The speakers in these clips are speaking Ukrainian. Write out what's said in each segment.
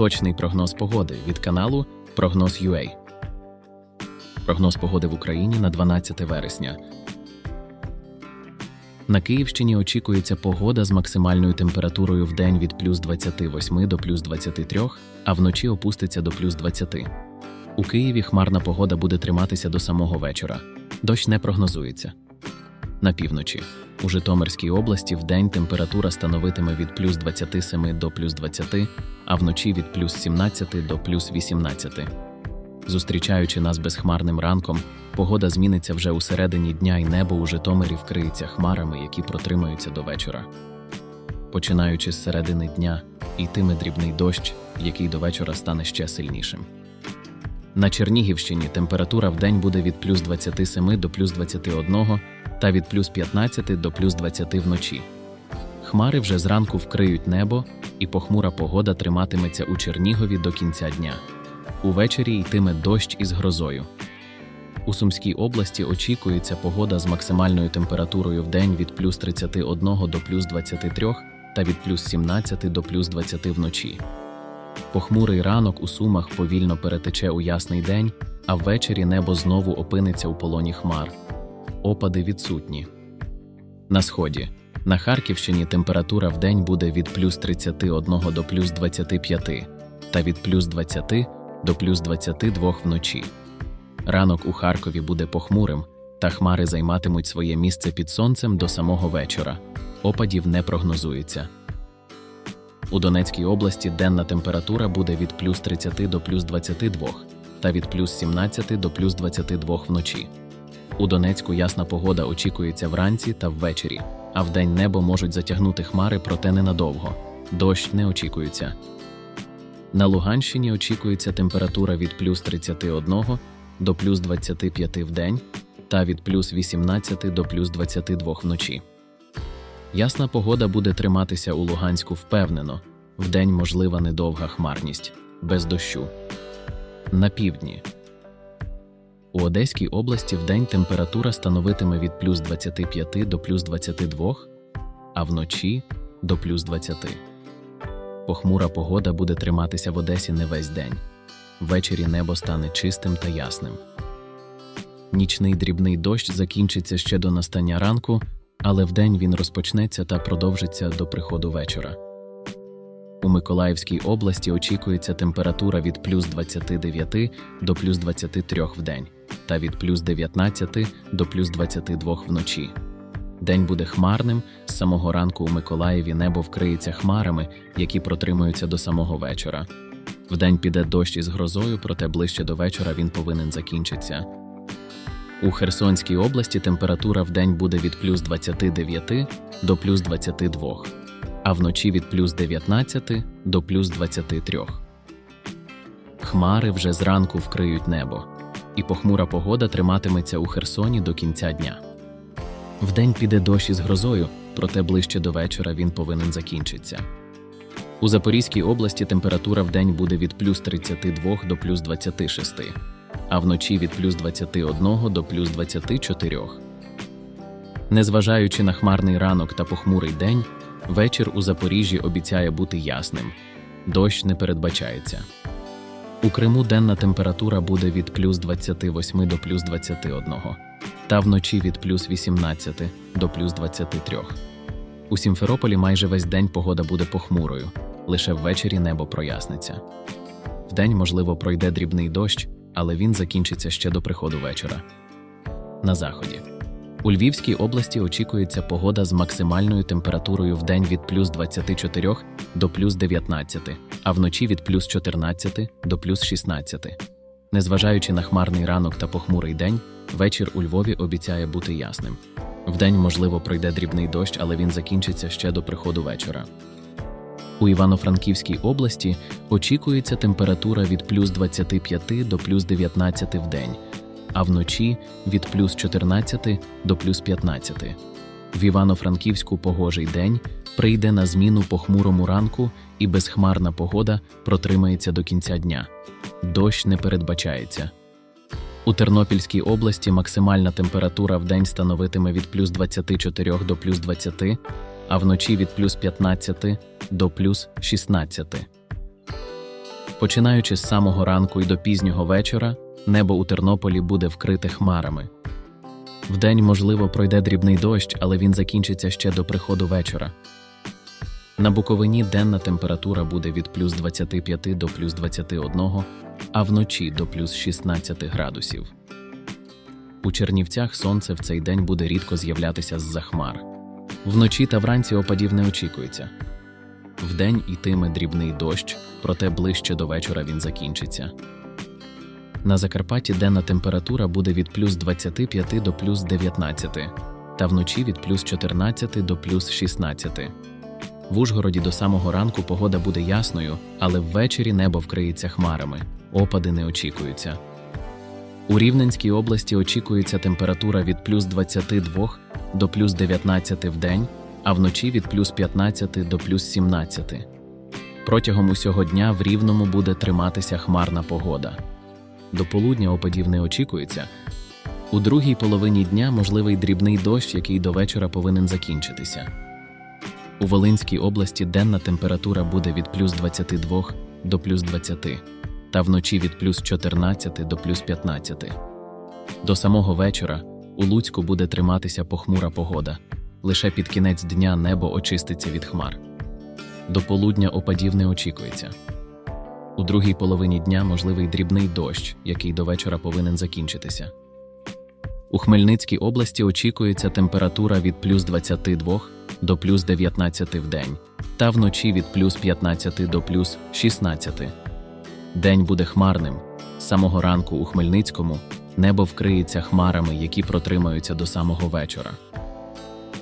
Точний прогноз погоди від каналу Прогноз UA. Прогноз погоди в Україні на 12 вересня. На Київщині очікується погода з максимальною температурою в день від плюс 28 до плюс 23, а вночі опуститься до плюс 20. У Києві хмарна погода буде триматися до самого вечора. Дощ не прогнозується. На півночі. У Житомирській області в температура становитиме від плюс 27 до плюс 20, а вночі від плюс 17 до плюс 18. Зустрічаючи нас безхмарним ранком, погода зміниться вже у середині дня і небо у Житомирі вкриється хмарами, які протримаються до вечора. Починаючи з середини дня, йтиме дрібний дощ, який до вечора стане ще сильнішим. На Чернігівщині температура в день буде від плюс 27 до плюс 21 та від плюс 15 до плюс 20 вночі. Хмари вже зранку вкриють небо, і похмура погода триматиметься у Чернігові до кінця дня. Увечері йтиме дощ із грозою. У Сумській області очікується погода з максимальною температурою в день від плюс 31 до плюс 23 та від плюс 17 до плюс 20 вночі. Похмурий ранок у Сумах повільно перетече у ясний день, а ввечері небо знову опиниться у полоні хмар. Опади відсутні. На сході. На Харківщині температура в день буде від плюс 31 до плюс 25 та від плюс 20 до плюс 22 вночі. Ранок у Харкові буде похмурим, та хмари займатимуть своє місце під сонцем до самого вечора. Опадів не прогнозується. У Донецькій області денна температура буде від плюс 30 до плюс 22 та від плюс 17 до плюс 22 вночі. У Донецьку ясна погода очікується вранці та ввечері, а вдень небо можуть затягнути хмари, проте ненадовго. Дощ не очікується. На Луганщині очікується температура від плюс 31 до плюс 25 в день та від плюс 18 до плюс 22 вночі. Ясна погода буде триматися у Луганську впевнено, вдень можлива недовга хмарність, без дощу. На півдні. У Одеській області вдень температура становитиме від плюс 25 до плюс 22, а вночі до плюс 20. Похмура погода буде триматися в Одесі не весь день. Ввечері небо стане чистим та ясним. Нічний дрібний дощ закінчиться ще до настання ранку, але вдень він розпочнеться та продовжиться до приходу вечора. У Миколаївській області очікується температура від плюс 29 до плюс 23 в день та від плюс 19 до плюс 22 вночі. День буде хмарним, з самого ранку у Миколаєві небо вкриється хмарами, які протримуються до самого вечора. Вдень піде дощ із грозою, проте ближче до вечора він повинен закінчитися. У Херсонській області температура вдень буде від плюс 29 до плюс 22, а вночі від плюс 19 до плюс 23. Хмари вже зранку вкриють небо, і похмура погода триматиметься у Херсоні до кінця дня. Вдень піде дощ із грозою, проте ближче до вечора він повинен закінчитися. У Запорізькій області температура вдень буде від плюс 32 до плюс 26, а вночі від плюс 21 до плюс 24. Незважаючи на хмарний ранок та похмурий день, вечір у Запоріжжі обіцяє бути ясним. Дощ не передбачається. У Криму денна температура буде від плюс 28 до плюс 21, та вночі від плюс 18 до плюс 23. У Сімферополі майже весь день погода буде похмурою, лише ввечері небо проясниться. Вдень, можливо, пройде дрібний дощ, але він закінчиться ще до приходу вечора. На заході. У Львівській області очікується погода з максимальною температурою в день від плюс 24 до плюс 19, а вночі від плюс 14 до плюс 16. Незважаючи на хмарний ранок та похмурий день, вечір у Львові обіцяє бути ясним. Вдень, можливо, пройде дрібний дощ, але він закінчиться ще до приходу вечора. У Івано-Франківській області очікується температура від плюс 25 до плюс 19 в день, а вночі від плюс 14 до плюс 15. В Івано-Франківську погожий день прийде на зміну похмурому ранку, і безхмарна погода протримається до кінця дня. Дощ не передбачається. У Тернопільській області максимальна температура в день становитиме від плюс 24 до плюс 20, а вночі від плюс 15 до плюс 16. Починаючи з самого ранку і до пізнього вечора, небо у Тернополі буде вкрите хмарами. Вдень, можливо, пройде дрібний дощ, але він закінчиться ще до приходу вечора. На Буковині денна температура буде від плюс 25 до плюс 21, а вночі до плюс 16 градусів. У Чернівцях сонце в цей день буде рідко з'являтися з-за хмар. Вночі та вранці опадів не очікується. Вдень йтиме дрібний дощ, проте ближче до вечора він закінчиться. На Закарпатті денна температура буде від плюс 25 до плюс 19, та вночі від плюс 14 до плюс 16. В Ужгороді до самого ранку погода буде ясною, але ввечері небо вкриється хмарами, опади не очікуються. У Рівненській області очікується температура від плюс 22 до плюс 19 в день, а вночі від плюс 15 до плюс 17. Протягом усього дня в Рівному буде триматися хмарна погода. До полудня опадів не очікується. У другій половині дня можливий дрібний дощ, який до вечора повинен закінчитися. У Волинській області денна температура буде від плюс 22 до плюс 20, та вночі від плюс 14 до плюс 15. До самого вечора у Луцьку буде триматися похмура погода. Лише під кінець дня небо очиститься від хмар. До полудня опадів не очікується. У другій половині дня можливий дрібний дощ, який до вечора повинен закінчитися. У Хмельницькій області очікується температура від плюс 22 до плюс 19 в день, та вночі від плюс 15 до плюс 16. День буде хмарним. З самого ранку у Хмельницькому небо вкриється хмарами, які протримаються до самого вечора.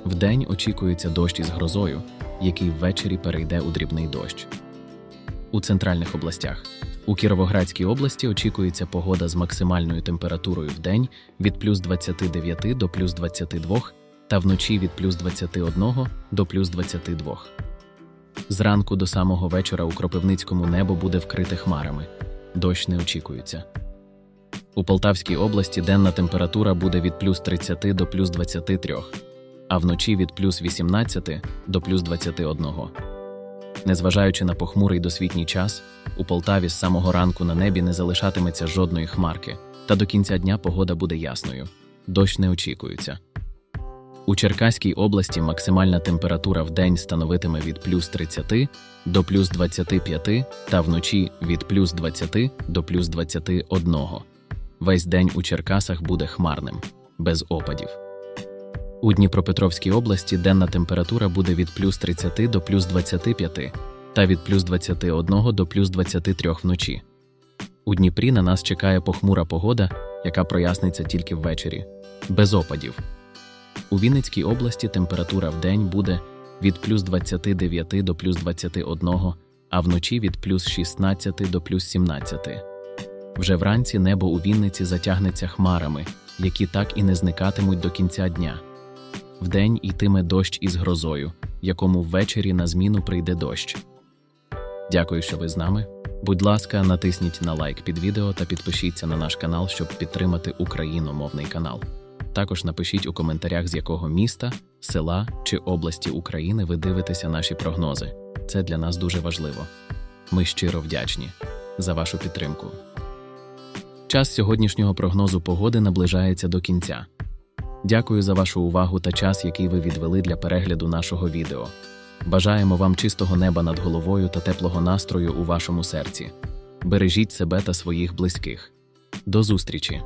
Вдень очікується дощ із грозою, який ввечері перейде у дрібний дощ. У центральних областях у Кіровоградській області очікується погода з максимальною температурою в день від плюс 29 до плюс 22 та вночі від плюс 21 до плюс 22. Зранку до самого вечора у Кропивницькому небо буде вкрите хмарами. Дощ не очікується. У Полтавській області денна температура буде від плюс 30 до плюс 23, а вночі від плюс 18 до плюс 21. Незважаючи на похмурий досвітній час, у Полтаві з самого ранку на небі не залишатиметься жодної хмарки, та до кінця дня погода буде ясною. Дощ не очікується. У Черкаській області максимальна температура в день становитиме від плюс 30 до плюс 25 та вночі від плюс 20 до плюс 21. Весь день у Черкасах буде хмарним, без опадів. У Дніпропетровській області денна температура буде від плюс 30 до плюс 25 та від плюс 21 до плюс 23 вночі. У Дніпрі на нас чекає похмура погода, яка проясниться тільки ввечері, без опадів. У Вінницькій області температура в день буде від плюс 29 до плюс 21, а вночі від плюс 16 до плюс 17. Вже вранці небо у Вінниці затягнеться хмарами, які так і не зникатимуть до кінця дня. Вдень йтиме дощ із грозою, якому ввечері на зміну прийде дощ. Дякую, що ви з нами. Будь ласка, натисніть на лайк під відео та підпишіться на наш канал, щоб підтримати україномовний канал. Також напишіть у коментарях, з якого міста, села чи області України ви дивитеся наші прогнози. Це для нас дуже важливо. Ми щиро вдячні за вашу підтримку. Час сьогоднішнього прогнозу погоди наближається до кінця. Дякую за вашу увагу та час, який ви відвели для перегляду нашого відео. Бажаємо вам чистого неба над головою та теплого настрою у вашому серці. Бережіть себе та своїх близьких. До зустрічі!